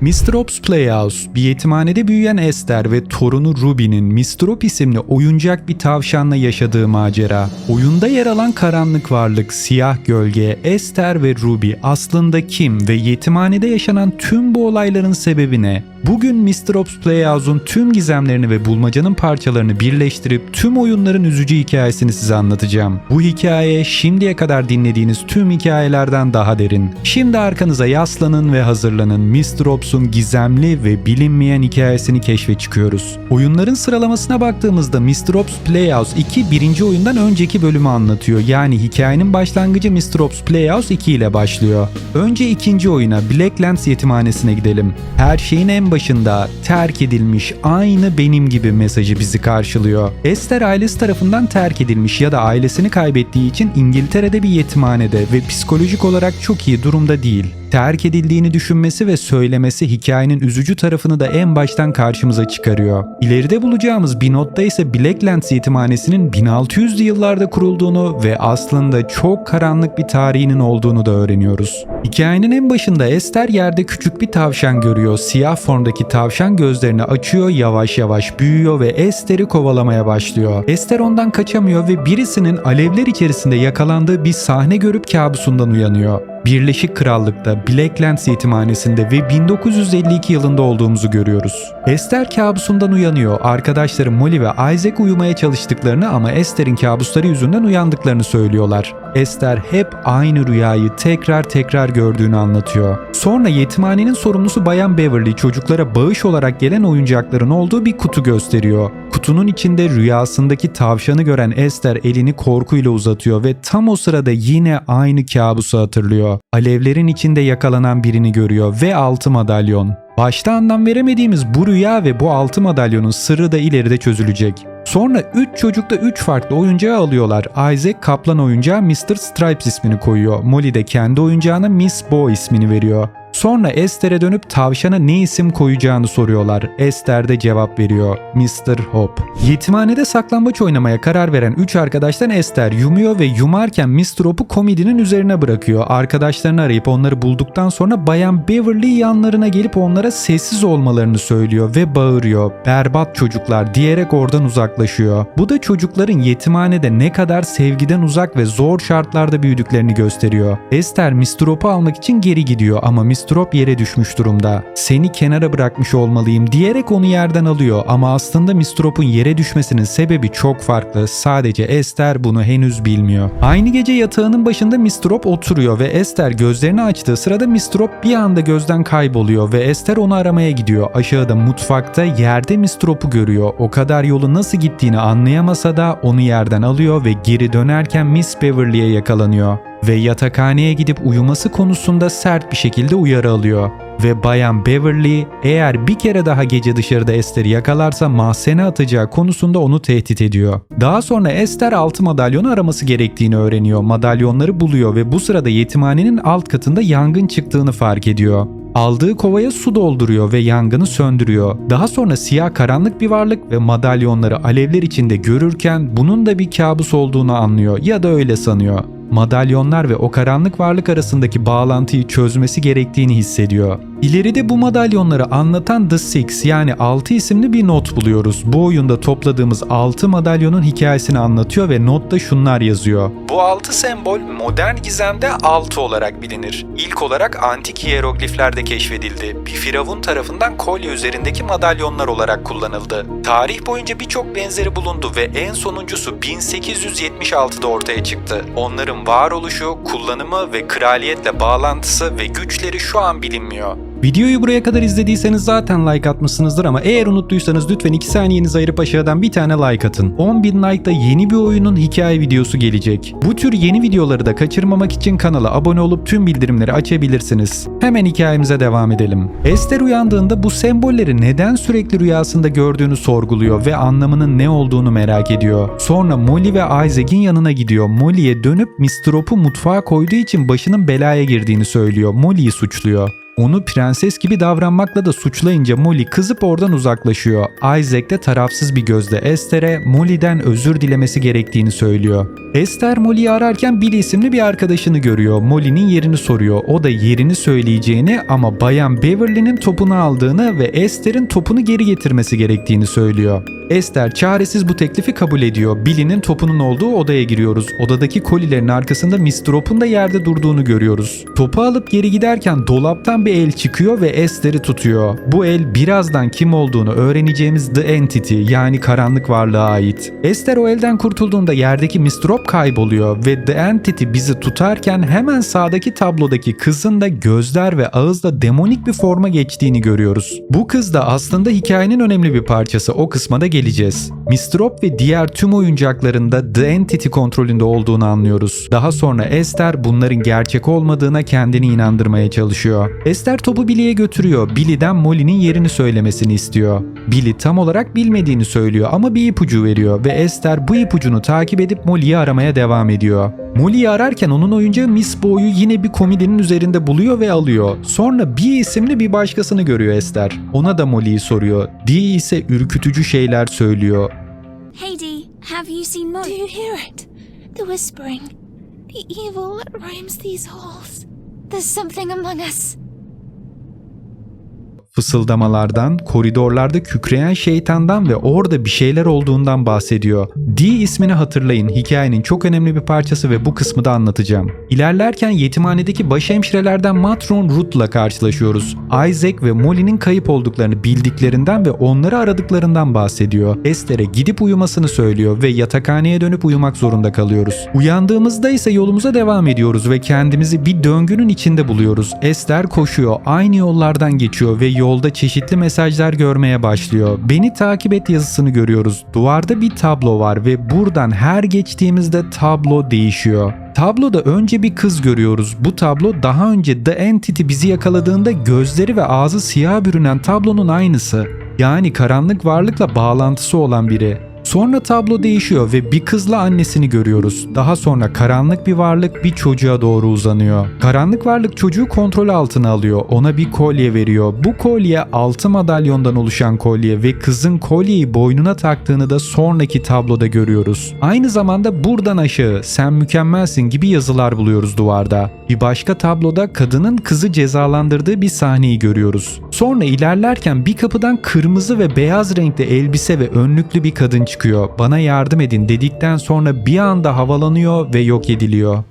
Mr. Ops Playhouse, bir yetimhanede büyüyen Esther ve torunu Ruby'nin Mr. Op isimli oyuncak bir tavşanla yaşadığı macera. Oyunda yer alan karanlık varlık, siyah gölge, Esther ve Ruby aslında kim ve yetimhanede yaşanan tüm bu olayların sebebi ne? Bugün Mr. Ops Playhouse'un tüm gizemlerini ve bulmacanın parçalarını birleştirip tüm oyunların üzücü hikayesini size anlatacağım. Bu hikaye şimdiye kadar dinlediğiniz tüm hikayelerden daha derin. Şimdi arkanıza yaslanın ve hazırlanın. Mr. Ops'un gizemli ve bilinmeyen hikayesini keşfe çıkıyoruz. Oyunların sıralamasına baktığımızda Mr. Ops Playhouse 2 birinci oyundan önceki bölümü anlatıyor. Yani hikayenin başlangıcı Mr. Ops Playhouse 2 ile başlıyor. Önce ikinci oyuna Blacklands yetimhanesine gidelim. Her şeyin en başında terk edilmiş aynı benim gibi mesajı bizi karşılıyor. Esther ailesi tarafından terk edilmiş ya da ailesini kaybettiği için İngiltere'de bir yetimhanede ve psikolojik olarak çok iyi durumda değil. Terk edildiğini düşünmesi ve söylemesi hikayenin üzücü tarafını da en baştan karşımıza çıkarıyor. İleride bulacağımız bir notta ise Blacklands yetimhanesinin 1600'lü yıllarda kurulduğunu ve aslında çok karanlık bir tarihinin olduğunu da öğreniyoruz. Hikayenin en başında Esther yerde küçük bir tavşan görüyor. Siyah formdaki tavşan gözlerini açıyor, yavaş yavaş büyüyor ve Esther'i kovalamaya başlıyor. Esther ondan kaçamıyor ve birisinin alevler içerisinde yakalandığı bir sahne görüp kabusundan uyanıyor. Birleşik Krallık'ta Blacklands yetimhanesinde ve 1952 yılında olduğumuzu görüyoruz. Esther kabusundan uyanıyor. Arkadaşları Molly ve Isaac uyumaya çalıştıklarını ama Esther'in kabusları yüzünden uyandıklarını söylüyorlar. Esther hep aynı rüyayı tekrar tekrar gördüğünü anlatıyor. Sonra yetimhanenin sorumlusu Bayan Beverly çocuklara bağış olarak gelen oyuncakların olduğu bir kutu gösteriyor. Kutunun içinde rüyasındaki tavşanı gören Esther elini korkuyla uzatıyor ve tam o sırada yine aynı kabusu hatırlıyor. Alevlerin içinde yakalanan birini görüyor ve altı madalyon. Başta anlam veremediğimiz bu rüya ve bu altı madalyonun sırrı da ileride çözülecek. Sonra 3 çocuk da 3 farklı oyuncağı alıyorlar. Isaac kaplan oyuncağı Mr. Stripes ismini koyuyor. Molly de kendi oyuncağına Miss Bo ismini veriyor. Sonra Esther'e dönüp tavşana ne isim koyacağını soruyorlar. Esther de cevap veriyor. Mr. Hop. Yetimhanede saklambaç oynamaya karar veren 3 arkadaştan Esther yumuyor ve yumarken Mr. Hop'u komedinin üzerine bırakıyor. Arkadaşlarını arayıp onları bulduktan sonra Bayan Beverly yanlarına gelip onlara sessiz olmalarını söylüyor ve bağırıyor. Berbat çocuklar diyerek oradan uzaklaşıyor. Bu da çocukların yetimhanede ne kadar sevgiden uzak ve zor şartlarda büyüdüklerini gösteriyor. Esther Mr. Hop'u almak için geri gidiyor ama Mr. Hop yere düşmüş durumda. Seni kenara bırakmış olmalıyım diyerek onu yerden alıyor ama aslında Mr. Hop'un yere düşmesinin sebebi çok farklı. Sadece Esther bunu henüz bilmiyor. Aynı gece yatağının başında. Hop oturuyor ve Esther gözlerini açtığı sırada. Hop bir anda gözden kayboluyor ve Esther onu aramaya gidiyor. Aşağıda mutfakta yerde Mr. Hop'u görüyor. O kadar yolu nasıl gittiğini anlayamasa da onu yerden alıyor ve geri dönerken Miss Beverly'e yakalanıyor ve yatakhaneye gidip uyuması konusunda sert bir şekilde uyarı alıyor. Ve Bayan Beverly eğer bir kere daha gece dışarıda Esther'i yakalarsa mahzene atacağı konusunda onu tehdit ediyor. Daha sonra Esther altı madalyonu araması gerektiğini öğreniyor. Madalyonları buluyor ve bu sırada yetimhanenin alt katında yangın çıktığını fark ediyor. Aldığı kovaya su dolduruyor ve yangını söndürüyor. Daha sonra siyah karanlık bir varlık ve madalyonları alevler içinde görürken bunun da bir kabus olduğunu anlıyor ya da öyle sanıyor madalyonlar ve o karanlık varlık arasındaki bağlantıyı çözmesi gerektiğini hissediyor. İleride bu madalyonları anlatan The Six yani 6 isimli bir not buluyoruz. Bu oyunda topladığımız 6 madalyonun hikayesini anlatıyor ve notta şunlar yazıyor. Bu 6 sembol modern gizemde 6 olarak bilinir. İlk olarak antik hierogliflerde keşfedildi. Bir firavun tarafından kolye üzerindeki madalyonlar olarak kullanıldı. Tarih boyunca birçok benzeri bulundu ve en sonuncusu 1876'da ortaya çıktı. Onların varoluşu, kullanımı ve kraliyetle bağlantısı ve güçleri şu an bilinmiyor. Videoyu buraya kadar izlediyseniz zaten like atmışsınızdır ama eğer unuttuysanız lütfen 2 saniyenizi ayırıp aşağıdan bir tane like atın. 10.000 like'da yeni bir oyunun hikaye videosu gelecek. Bu tür yeni videoları da kaçırmamak için kanala abone olup tüm bildirimleri açabilirsiniz. Hemen hikayemize devam edelim. Esther uyandığında bu sembolleri neden sürekli rüyasında gördüğünü sorguluyor ve anlamının ne olduğunu merak ediyor. Sonra Molly ve Isaac'in yanına gidiyor. Molly'ye dönüp Mr. Hop'u mutfağa koyduğu için başının belaya girdiğini söylüyor. Molly'yi suçluyor. Onu prenses gibi davranmakla da suçlayınca Molly kızıp oradan uzaklaşıyor. Isaac de tarafsız bir gözle Esther'e Molly'den özür dilemesi gerektiğini söylüyor. Esther Molly'yi ararken Billy isimli bir arkadaşını görüyor. Molly'nin yerini soruyor. O da yerini söyleyeceğini ama bayan Beverly'nin topunu aldığını ve Esther'in topunu geri getirmesi gerektiğini söylüyor. Esther çaresiz bu teklifi kabul ediyor. Billy'nin topunun olduğu odaya giriyoruz. Odadaki kolilerin arkasında Mr. Hop'un da yerde durduğunu görüyoruz. Topu alıp geri giderken dolaptan bir el çıkıyor ve Esther'i tutuyor. Bu el birazdan kim olduğunu öğreneceğimiz The Entity yani karanlık varlığa ait. Esther o elden kurtulduğunda yerdeki. Hop kayboluyor ve The Entity bizi tutarken hemen sağdaki tablodaki kızın da gözler ve ağızda demonik bir forma geçtiğini görüyoruz. Bu kız da aslında hikayenin önemli bir parçası. O kısma da geleceğiz. Hop ve diğer tüm oyuncaklarında The Entity kontrolünde olduğunu anlıyoruz. Daha sonra Esther bunların gerçek olmadığına kendini inandırmaya çalışıyor. Esther topu Billy'e götürüyor. Billy'den Molly'nin yerini söylemesini istiyor. Billy tam olarak bilmediğini söylüyor ama bir ipucu veriyor ve Esther bu ipucunu takip edip Molly'yi aramaya devam ediyor. Molly'yi ararken onun oyuncağı Miss Bo'yu yine bir komedinin üzerinde buluyor ve alıyor. Sonra Bee isimli bir başkasını görüyor Esther. Ona da Molly'yi soruyor. Dee ise ürkütücü şeyler söylüyor. Hey Dee, have you seen Do Molly? you hear it? The whispering. The evil that roams these halls. There's something among us. Fısıldamalardan, koridorlarda kükreyen şeytandan ve orada bir şeyler olduğundan bahsediyor. Dee ismini hatırlayın. Hikayenin çok önemli bir parçası ve bu kısmı da anlatacağım. İlerlerken yetimhanedeki başhemşirelerden Matron Ruth'la karşılaşıyoruz. Isaac ve Molly'nin kayıp olduklarını bildiklerinden ve onları aradıklarından bahsediyor. Esther'e gidip uyumasını söylüyor ve yatakhaneye dönüp uyumak zorunda kalıyoruz. Uyandığımızda ise yolumuza devam ediyoruz ve kendimizi bir döngünün içinde buluyoruz. Esther koşuyor, aynı yollardan geçiyor ve yolda çeşitli mesajlar görmeye başlıyor. Beni takip et yazısını görüyoruz. Duvarda bir tablo var ve buradan her geçtiğimizde tablo değişiyor. Tabloda önce bir kız görüyoruz. Bu tablo daha önce The Entity bizi yakaladığında gözleri ve ağzı siyah bürünen tablonun aynısı. Yani karanlık varlıkla bağlantısı olan biri. Sonra tablo değişiyor ve bir kızla annesini görüyoruz. Daha sonra karanlık bir varlık bir çocuğa doğru uzanıyor. Karanlık varlık çocuğu kontrol altına alıyor. Ona bir kolye veriyor. Bu kolye altı madalyondan oluşan kolye ve kızın kolyeyi boynuna taktığını da sonraki tabloda görüyoruz. Aynı zamanda buradan aşağı sen mükemmelsin gibi yazılar buluyoruz duvarda. Bir başka tabloda kadının kızı cezalandırdığı bir sahneyi görüyoruz. Sonra ilerlerken bir kapıdan kırmızı ve beyaz renkli elbise ve önlüklü bir kadın çıkıyor. Bana yardım edin dedikten sonra bir anda havalanıyor ve yok ediliyor.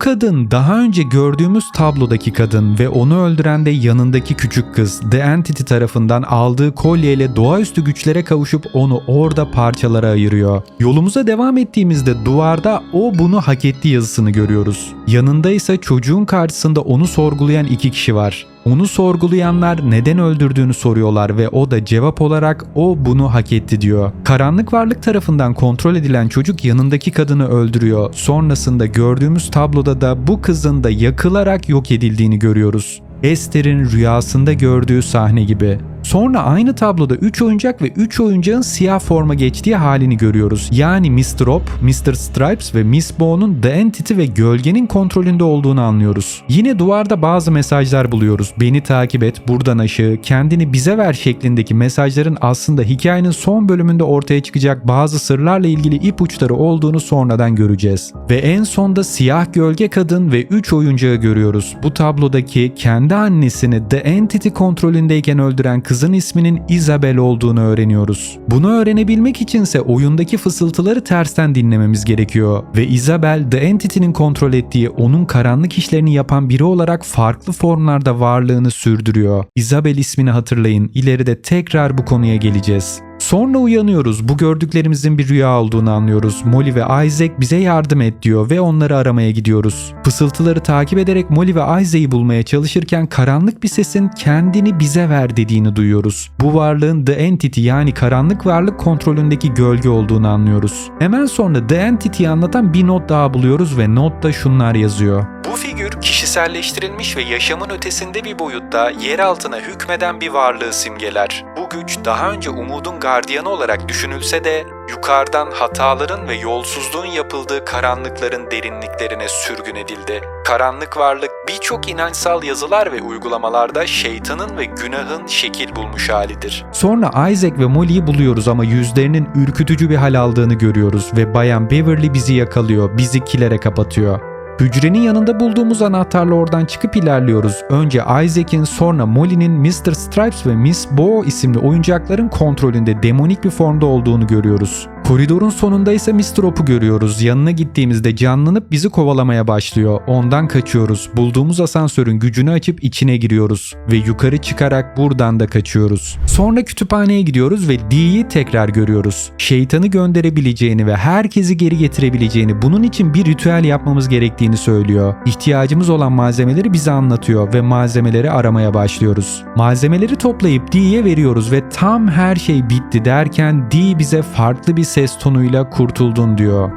Kadın daha önce gördüğümüz tablodaki kadın ve onu öldüren de yanındaki küçük kız The Entity tarafından aldığı kolyeyle doğaüstü güçlere kavuşup onu orada parçalara ayırıyor. Yolumuza devam ettiğimizde duvarda o bunu hak etti yazısını görüyoruz. Yanında ise çocuğun karşısında onu sorgulayan iki kişi var. Onu sorgulayanlar neden öldürdüğünü soruyorlar ve o da cevap olarak o bunu hak etti diyor. Karanlık varlık tarafından kontrol edilen çocuk yanındaki kadını öldürüyor. Sonrasında gördüğümüz tabloda da bu kızın da yakılarak yok edildiğini görüyoruz. Esther'in rüyasında gördüğü sahne gibi. Sonra aynı tabloda 3 oyuncak ve 3 oyuncağın siyah forma geçtiği halini görüyoruz. Yani Mr. Hop, Mr. Stripes ve Miss Bo'nun The Entity ve gölgenin kontrolünde olduğunu anlıyoruz. Yine duvarda bazı mesajlar buluyoruz. Beni takip et, buradan aşağı, kendini bize ver şeklindeki mesajların aslında hikayenin son bölümünde ortaya çıkacak bazı sırlarla ilgili ipuçları olduğunu sonradan göreceğiz. Ve en sonda siyah gölge kadın ve 3 oyuncağı görüyoruz. Bu tablodaki kendi annesini The Entity kontrolündeyken öldüren kızın isminin Isabel olduğunu öğreniyoruz. Bunu öğrenebilmek içinse oyundaki fısıltıları tersten dinlememiz gerekiyor ve Isabel The Entity'nin kontrol ettiği onun karanlık işlerini yapan biri olarak farklı formlarda varlığını sürdürüyor. Isabel ismini hatırlayın. İleride tekrar bu konuya geleceğiz. Sonra uyanıyoruz. Bu gördüklerimizin bir rüya olduğunu anlıyoruz. Molly ve Isaac bize yardım et diyor ve onları aramaya gidiyoruz. Fısıltıları takip ederek Molly ve Isaac'i bulmaya çalışırken karanlık bir sesin kendini bize ver dediğini duyuyoruz. Bu varlığın The Entity yani karanlık varlık kontrolündeki gölge olduğunu anlıyoruz. Hemen sonra The Entity'yi anlatan bir not daha buluyoruz ve notta şunlar yazıyor. Bu figür kişiselleştirilmiş ve yaşamın ötesinde bir boyutta yer altına hükmeden bir varlığı simgeler. Güç daha önce umudun gardiyanı olarak düşünülse de yukarıdan hataların ve yolsuzluğun yapıldığı karanlıkların derinliklerine sürgün edildi. Karanlık varlık birçok inançsal yazılar ve uygulamalarda şeytanın ve günahın şekil bulmuş halidir. Sonra Isaac ve Molly'yi buluyoruz ama yüzlerinin ürkütücü bir hal aldığını görüyoruz ve Bayan Beverly bizi yakalıyor, bizi kilere kapatıyor. Hücrenin yanında bulduğumuz anahtarla oradan çıkıp ilerliyoruz. Önce Isaac'in sonra Molly'nin Mr. Stripes ve Miss Bo isimli oyuncakların kontrolünde demonik bir formda olduğunu görüyoruz. Koridorun sonunda ise Mr. Hop'u görüyoruz. Yanına gittiğimizde canlanıp bizi kovalamaya başlıyor. Ondan kaçıyoruz. Bulduğumuz asansörün gücünü açıp içine giriyoruz. Ve yukarı çıkarak buradan da kaçıyoruz. Sonra kütüphaneye gidiyoruz ve Dee'yi tekrar görüyoruz. Şeytanı gönderebileceğini ve herkesi geri getirebileceğini, bunun için bir ritüel yapmamız gerektiğini söylüyor. İhtiyacımız olan malzemeleri bize anlatıyor ve malzemeleri aramaya başlıyoruz. Malzemeleri toplayıp Dee'ye veriyoruz ve tam her şey bitti derken Dee bize farklı bir ses tonuyla kurtuldun diyor.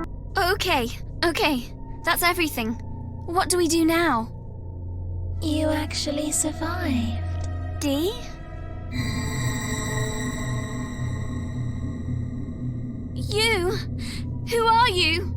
Okay, okay. That's everything. What do we do now? You actually survived. Dee? You? Who are you?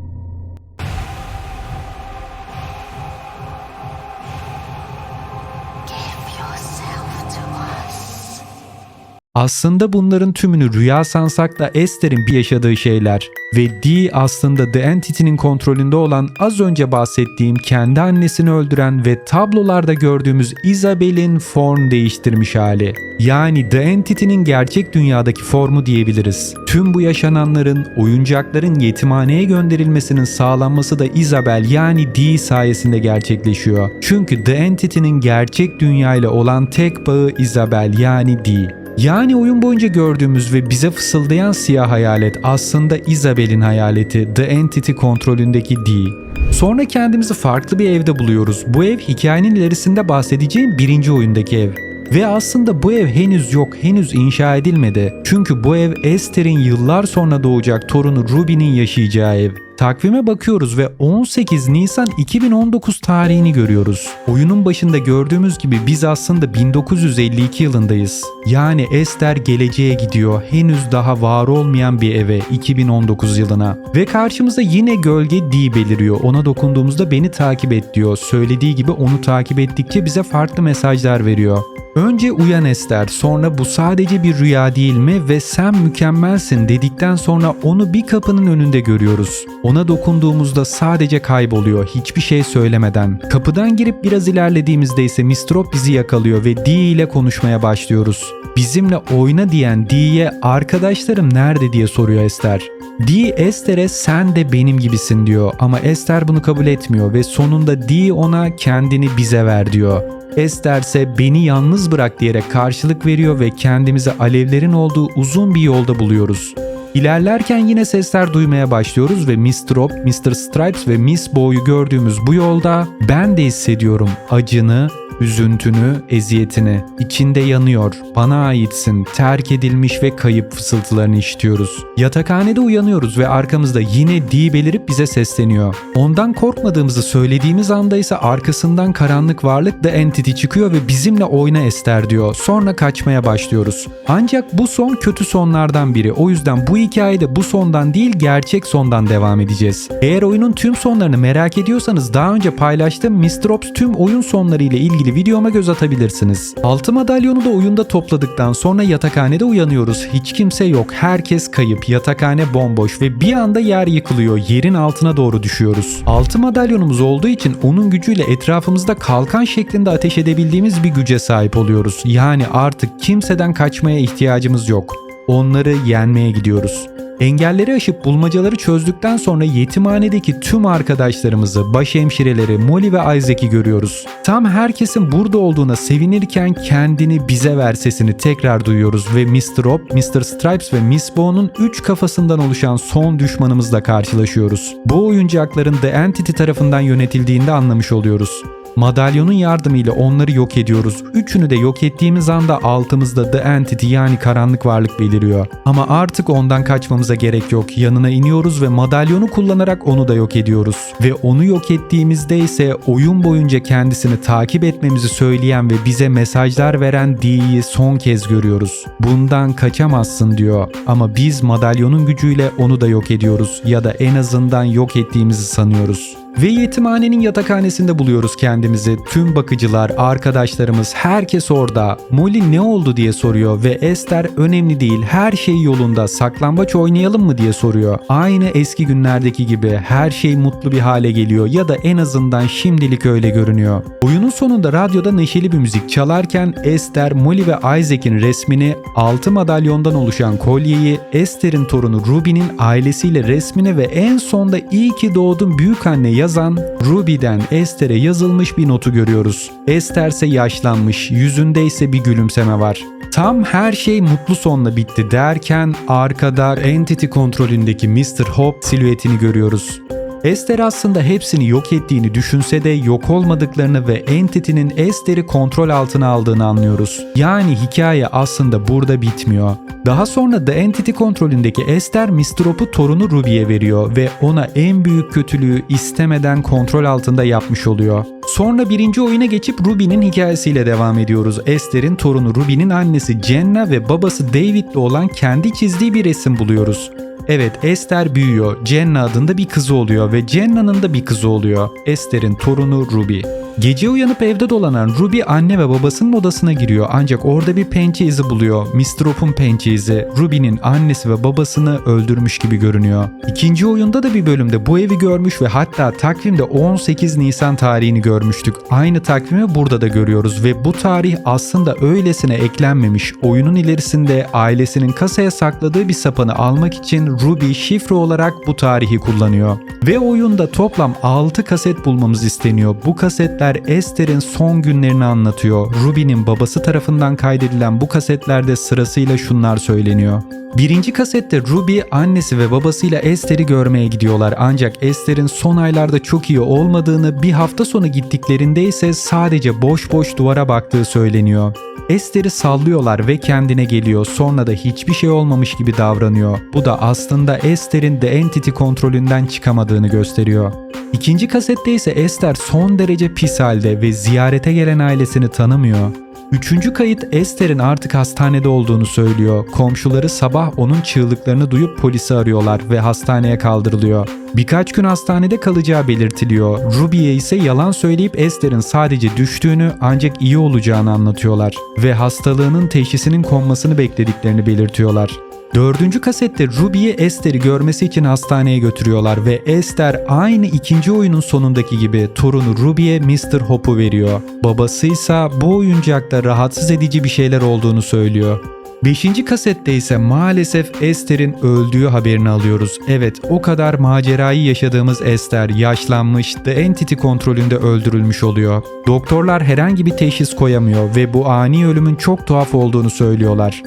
Aslında bunların tümünü rüya sansak da Esther'in bir yaşadığı şeyler ve Dee aslında The Entity'nin kontrolünde olan az önce bahsettiğim kendi annesini öldüren ve tablolarda gördüğümüz Isabel'in form değiştirmiş hali. Yani The Entity'nin gerçek dünyadaki formu diyebiliriz. Tüm bu yaşananların oyuncakların yetimhaneye gönderilmesinin sağlanması da Isabel yani Dee sayesinde gerçekleşiyor. Çünkü The Entity'nin gerçek dünya ile olan tek bağı Isabel yani Dee. Yani oyun boyunca gördüğümüz ve bize fısıldayan siyah hayalet aslında Isabel'in hayaleti, The Entity kontrolündeki Dee. Sonra kendimizi farklı bir evde buluyoruz. Bu ev hikayenin ilerisinde bahsedeceğim birinci oyundaki ev. Ve aslında bu ev henüz yok, henüz inşa edilmedi. Çünkü bu ev Esther'in yıllar sonra doğacak torunu Ruby'nin yaşayacağı ev. Takvime bakıyoruz ve 18 Nisan 2019 tarihini görüyoruz. Oyunun başında gördüğümüz gibi biz aslında 1952 yılındayız. Yani Esther geleceğe gidiyor. Henüz daha var olmayan bir eve 2019 yılına. Ve karşımıza yine gölge D beliriyor. Ona dokunduğumuzda beni takip et diyor. Söylediği gibi onu takip ettikçe bize farklı mesajlar veriyor. Önce uyan Esther, sonra bu sadece bir rüya değil mi ve sen mükemmelsin dedikten sonra onu bir kapının önünde görüyoruz. Ona dokunduğumuzda sadece kayboluyor hiçbir şey söylemeden. Kapıdan girip biraz ilerlediğimizde ise Mistrop bizi yakalıyor ve Dee ile konuşmaya başlıyoruz. Bizimle oyna diyen Dee'ye arkadaşlarım nerede diye soruyor Esther. Dee Esther'e sen de benim gibisin diyor ama Esther bunu kabul etmiyor ve sonunda Dee ona kendini bize ver diyor. Esther ise beni yalnız bırak diyerek karşılık veriyor ve kendimizi alevlerin olduğu uzun bir yolda buluyoruz. İlerlerken yine sesler duymaya başlıyoruz ve Mr. Hop, Mr. Stripes ve Miss Bo'yu gördüğümüz bu yolda ben de hissediyorum acını, üzüntünü, eziyetini. İçinde yanıyor, bana aitsin, terk edilmiş ve kayıp fısıltılarını işitiyoruz. Yatakhanede uyanıyoruz ve arkamızda yine Dee belirip bize sesleniyor. Ondan korkmadığımızı söylediğimiz anda ise arkasından karanlık varlık The Entity çıkıyor ve bizimle oyna Ester diyor. Sonra kaçmaya başlıyoruz. Ancak bu son kötü sonlardan biri. O yüzden bu hikayede bu sondan değil gerçek sondan devam edeceğiz. Eğer oyunun tüm sonlarını merak ediyorsanız daha önce paylaştığım Mr. Ops tüm oyun sonları ile ilgili videoma göz atabilirsiniz. Altı madalyonu da oyunda topladıktan sonra yatakhanede uyanıyoruz. Hiç kimse yok. Herkes kayıp. Yatakhane bomboş ve bir anda yer yıkılıyor. Yerin altına doğru düşüyoruz. Altı madalyonumuz olduğu için onun gücüyle etrafımızda kalkan şeklinde ateş edebildiğimiz bir güce sahip oluyoruz. Yani artık kimseden kaçmaya ihtiyacımız yok. Onları yenmeye gidiyoruz. Engelleri aşıp bulmacaları çözdükten sonra yetimhanedeki tüm arkadaşlarımızı, başhemşireleri, Molly ve Isaac'i görüyoruz. Tam herkesin burada olduğuna sevinirken kendini bize ver sesini tekrar duyuyoruz ve Mr. Hop, Mr. Stripes ve Miss Bo'nun 3 kafasından oluşan son düşmanımızla karşılaşıyoruz. Bu oyuncakların The Entity tarafından yönetildiğini anlamış oluyoruz. Madalyonun yardımıyla onları yok ediyoruz. Üçünü de yok ettiğimiz anda altımızda The Entity yani karanlık varlık beliriyor. Ama artık ondan kaçmamıza gerek yok. Yanına iniyoruz ve madalyonu kullanarak onu da yok ediyoruz. Ve onu yok ettiğimizde ise oyun boyunca kendisini takip etmemizi söyleyen ve bize mesajlar veren Dee'yi son kez görüyoruz. Bundan kaçamazsın diyor. Ama biz madalyonun gücüyle onu da yok ediyoruz ya da en azından yok ettiğimizi sanıyoruz. Ve yetimhanenin yatakhanesinde buluyoruz kendimizi. Tüm bakıcılar, arkadaşlarımız, herkes orada. Molly ne oldu diye soruyor ve Esther önemli değil, her şey yolunda, saklambaç oynayalım mı diye soruyor. Aynı eski günlerdeki gibi her şey mutlu bir hale geliyor ya da en azından şimdilik öyle görünüyor. Oyunun sonunda radyoda neşeli bir müzik çalarken Esther, Molly ve Isaac'in resmini, altı madalyondan oluşan kolyeyi, Esther'in torunu Ruby'nin ailesiyle resmini ve en sonda iyi ki doğdun büyük anne yazan Ruby'den Esther'e yazılmış bir notu görüyoruz. Esther ise yaşlanmış, yüzünde ise bir gülümseme var. Tam her şey mutlu sonla bitti derken arkada Entity kontrolündeki Mr. Hope silüetini görüyoruz. Esther aslında hepsini yok ettiğini düşünse de yok olmadıklarını ve Entity'nin Esther'i kontrol altına aldığını anlıyoruz. Yani hikaye aslında burada bitmiyor. Daha sonra The Entity kontrolündeki Esther. Hope'u torunu Ruby'ye veriyor ve ona en büyük kötülüğü istemeden kontrol altında yapmış oluyor. Sonra birinci oyuna geçip Ruby'nin hikayesiyle devam ediyoruz. Esther'in torunu Ruby'nin annesi Jenna ve babası David'le olan kendi çizdiği bir resim buluyoruz. Evet Esther büyüyor. Jenna adında bir kızı oluyor ve Jenna'nın da bir kızı oluyor. Esther'in torunu Ruby. Gece uyanıp evde dolanan Ruby anne ve babasının odasına giriyor ancak orada bir pençe izi buluyor. Mr. Hope'un pençe izi. Ruby'nin annesi ve babasını öldürmüş gibi görünüyor. İkinci oyunda da bir bölümde bu evi görmüş ve hatta takvimde 18 Nisan tarihini görmüştük. Aynı takvimi burada da görüyoruz ve bu tarih aslında öylesine eklenmemiş. Oyunun ilerisinde ailesinin kasaya sakladığı bir sapanı almak için Ruby şifre olarak bu tarihi kullanıyor. Ve oyunda toplam 6 kaset bulmamız isteniyor. Bu kasetler Esther'in son günlerini anlatıyor. Ruby'nin babası tarafından kaydedilen bu kasetlerde sırasıyla şunlar söyleniyor. Birinci kasette Ruby annesi ve babasıyla Esther'i görmeye gidiyorlar ancak Esther'in son aylarda çok iyi olmadığını bir hafta sonu gittiklerinde ise sadece boş boş duvara baktığı söyleniyor. Esther'i sallıyorlar ve kendine geliyor sonra da hiçbir şey olmamış gibi davranıyor. Bu da aslında Esther'in The Entity kontrolünden çıkamadığını gösteriyor. İkinci kasette ise Esther son derece pis halde ve ziyarete gelen ailesini tanımıyor. Üçüncü kayıt Esther'in artık hastanede olduğunu söylüyor. Komşuları sabah onun çığlıklarını duyup polisi arıyorlar ve hastaneye kaldırılıyor. Birkaç gün hastanede kalacağı belirtiliyor. Ruby'ye ise yalan söyleyip Esther'in sadece düştüğünü ancak iyi olacağını anlatıyorlar. Ve hastalığının teşhisinin konmasını beklediklerini belirtiyorlar. Dördüncü kasette Ruby'yi Esther'i görmesi için hastaneye götürüyorlar ve Esther aynı ikinci oyunun sonundaki gibi torunu Ruby'ye Mr. Hope'u veriyor. Babası ise bu oyuncakta rahatsız edici bir şeyler olduğunu söylüyor. Beşinci kasette ise maalesef Esther'in öldüğü haberini alıyoruz. Evet o kadar macerayı yaşadığımız Esther yaşlanmış, The Entity kontrolünde öldürülmüş oluyor. Doktorlar herhangi bir teşhis koyamıyor ve bu ani ölümün çok tuhaf olduğunu söylüyorlar.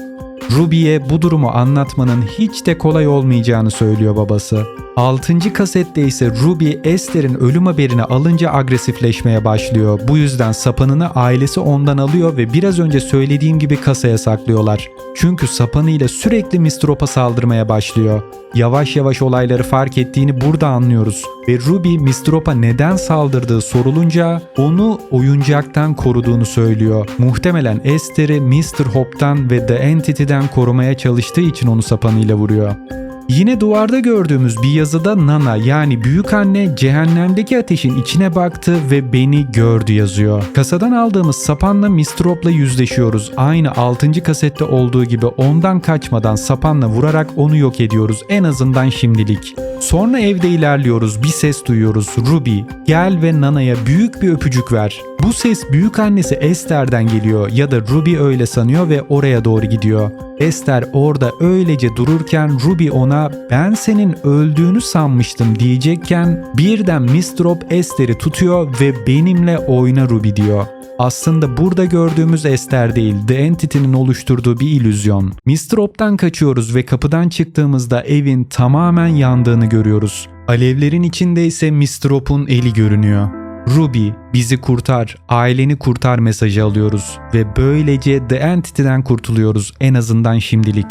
Ruby'ye bu durumu anlatmanın hiç de kolay olmayacağını söylüyor babası. 6. kasette ise Ruby Esther'in ölüm haberini alınca agresifleşmeye başlıyor. Bu yüzden sapanını ailesi ondan alıyor ve biraz önce söylediğim gibi kasaya saklıyorlar. Çünkü sapanıyla sürekli Mr. Hope'a saldırmaya başlıyor. Yavaş yavaş olayları fark ettiğini burada anlıyoruz. Ve Ruby. Hope'a neden saldırdığı sorulunca onu oyuncaktan koruduğunu söylüyor. Muhtemelen Esther'i Mr. Hope'tan ve The Entity'den korumaya çalıştığı için onu sapanıyla vuruyor. Yine duvarda gördüğümüz bir yazıda Nana yani büyük anne cehennemdeki ateşin içine baktı ve beni gördü yazıyor. Kasadan aldığımız sapanla. Hope'la yüzleşiyoruz. Aynı 6. kasette olduğu gibi ondan kaçmadan sapanla vurarak onu yok ediyoruz en azından şimdilik. Sonra evde ilerliyoruz bir ses duyuyoruz. Ruby gel ve Nana'ya büyük bir öpücük ver. Bu ses büyük annesi Esther'den geliyor ya da Ruby öyle sanıyor ve oraya doğru gidiyor. Esther orada öylece dururken Ruby ona ben senin öldüğünü sanmıştım diyecekken birden. Hope Esther'i tutuyor ve benimle oyna Ruby diyor. Aslında burada gördüğümüz Esther değil, The Entity'nin oluşturduğu bir illüzyon. Hope'dan kaçıyoruz ve kapıdan çıktığımızda evin tamamen yandığını görüyoruz. Alevlerin içinde ise. Hope'un eli görünüyor. Ruby bizi kurtar, aileni kurtar mesajı alıyoruz ve böylece The Entity'den kurtuluyoruz en azından şimdilik.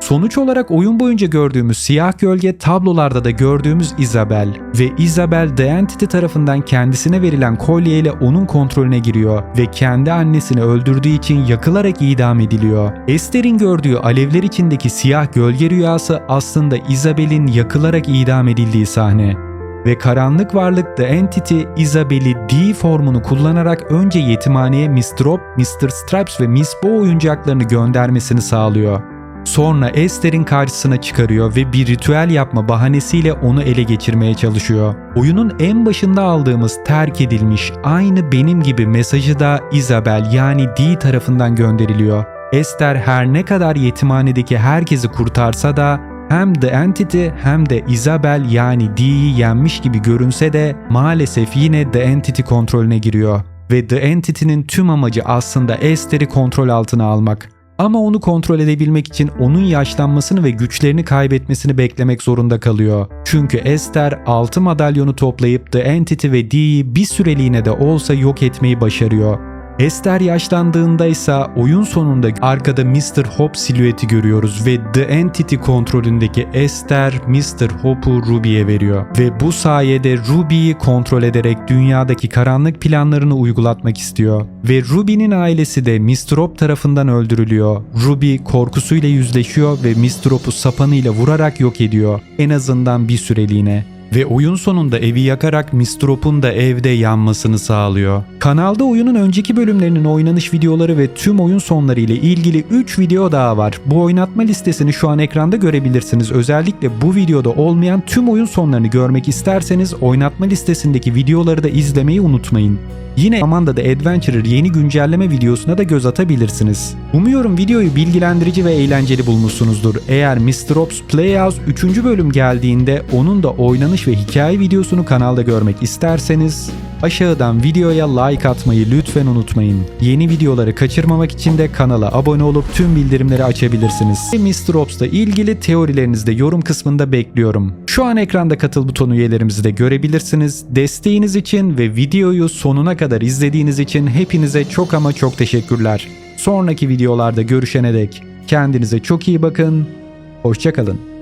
Sonuç olarak oyun boyunca gördüğümüz siyah gölge tablolarda da gördüğümüz Isabel ve Isabel The Entity tarafından kendisine verilen kolyeyle onun kontrolüne giriyor ve kendi annesini öldürdüğü için yakılarak idam ediliyor. Esther'in gördüğü alevler içindeki siyah gölge rüyası aslında Isabel'in yakılarak idam edildiği sahne ve karanlık varlık The Entity Isabel'i D formunu kullanarak önce yetimhaneye Mr. Hop, Mr. Stripes ve Miss Bo oyuncaklarını göndermesini sağlıyor. Sonra Esther'in karşısına çıkarıyor ve bir ritüel yapma bahanesiyle onu ele geçirmeye çalışıyor. Oyunun en başında aldığımız terk edilmiş aynı benim gibi mesajı da Isabel yani Dee tarafından gönderiliyor. Esther her ne kadar yetimhanedeki herkesi kurtarsa da hem The Entity hem de Isabel yani Dee'yi yenmiş gibi görünse de maalesef yine The Entity kontrolüne giriyor. Ve The Entity'nin tüm amacı aslında Esther'i kontrol altına almak. Ama onu kontrol edebilmek için onun yaşlanmasını ve güçlerini kaybetmesini beklemek zorunda kalıyor. Çünkü Esther 6 madalyonu toplayıp The Entity ve Dee'yi bir süreliğine de olsa yok etmeyi başarıyor. Esther yaşlandığında ise oyun sonunda arkada Mr. Hope silüeti görüyoruz ve The Entity kontrolündeki Esther Mr. Hope'u Ruby'ye veriyor. Ve bu sayede Ruby'yi kontrol ederek dünyadaki karanlık planlarını uygulatmak istiyor. Ve Ruby'nin ailesi de Mr. Hope tarafından öldürülüyor. Ruby korkusuyla yüzleşiyor ve Mr. Hope'u sapanıyla vurarak yok ediyor. En azından bir süreliğine ve oyun sonunda evi yakarak Mistrop'un da evde yanmasını sağlıyor. Kanalda oyunun önceki bölümlerinin oynanış videoları ve tüm oyun sonları ile ilgili 3 video daha var. Bu oynatma listesini şu an ekranda görebilirsiniz. Özellikle bu videoda olmayan tüm oyun sonlarını görmek isterseniz oynatma listesindeki videoları da izlemeyi unutmayın. Yine Amanda The Adventurer yeni güncelleme videosuna da göz atabilirsiniz. Umuyorum videoyu bilgilendirici ve eğlenceli bulmuşsunuzdur. Eğer Mr. Ops Playhouse 3. bölüm geldiğinde onun da oynanış ve hikaye videosunu kanalda görmek isterseniz aşağıdan videoya like atmayı lütfen unutmayın. Yeni videoları kaçırmamak için de kanala abone olup tüm bildirimleri açabilirsiniz. Mr. Ops'la ilgili teorilerinizi de yorum kısmında bekliyorum. Şu an ekranda katıl butonu üyelerimizi de görebilirsiniz. Desteğiniz için ve videoyu sonuna kadar izlediğiniz için hepinize çok ama çok teşekkürler. Sonraki videolarda görüşene dek kendinize çok iyi bakın. Hoşçakalın.